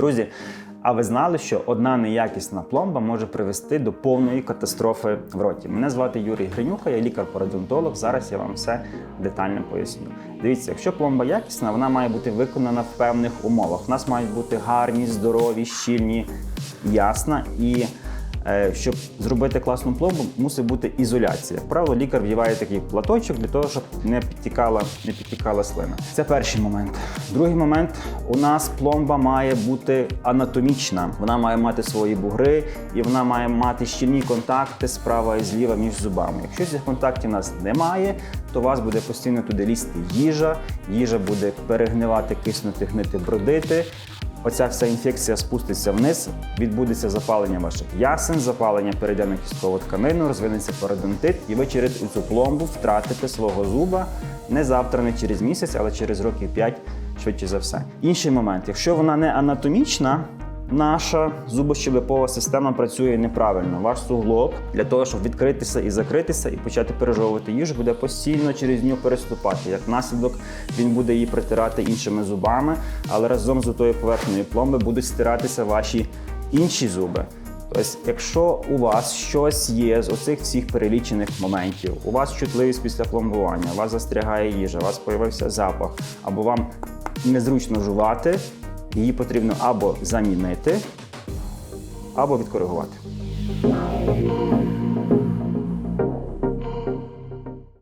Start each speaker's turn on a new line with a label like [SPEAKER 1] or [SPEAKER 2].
[SPEAKER 1] Друзі, а ви знали, що одна неякісна пломба може привести до повної катастрофи в роті? Мене звати Юрій Гринюха, я лікар-пародонтолог. Зараз я вам все детально поясню. Дивіться, якщо пломба якісна, вона має бути виконана в певних умовах. У нас мають бути гарні, здорові, щільні, ясна і. Е, Щоб зробити класну пломбу, мусить бути ізоляція. Правило, лікар вдіває такий платочок для того, щоб не підтікала, не підтікала слина. Це перший момент. Другий момент у нас пломба має бути анатомічна. Вона має мати свої бугри і вона має мати щільні контакти справа і зліва між зубами. Якщо цих контактів у нас немає, то у вас буде постійно туди лізти їжа, їжа буде перегнивати, киснути, гнити, бродити. Оця вся інфекція спуститься вниз, відбудеться запалення ваших ясен, запалення перейде на кісткову тканину, розвинеться пародонтит, і ви через цю пломбу втратите свого зуба не завтра, не через місяць, але через років 5 швидше за все. Інший момент, якщо вона не анатомічна, наша зубощелепова система працює неправильно. Ваш суглоб для того, щоб відкритися і закритися, і почати пережовувати їжу, буде постійно через нього переступати. Як наслідок, він буде її притирати іншими зубами, але разом з тою поверхнею пломби будуть стиратися ваші інші зуби. Тобто, якщо у вас щось є з оцих всіх перелічених моментів, у вас чутливість після пломбування, у вас застрягає їжа, у вас появився запах, або вам незручно жувати, її потрібно або замінити, або відкоригувати.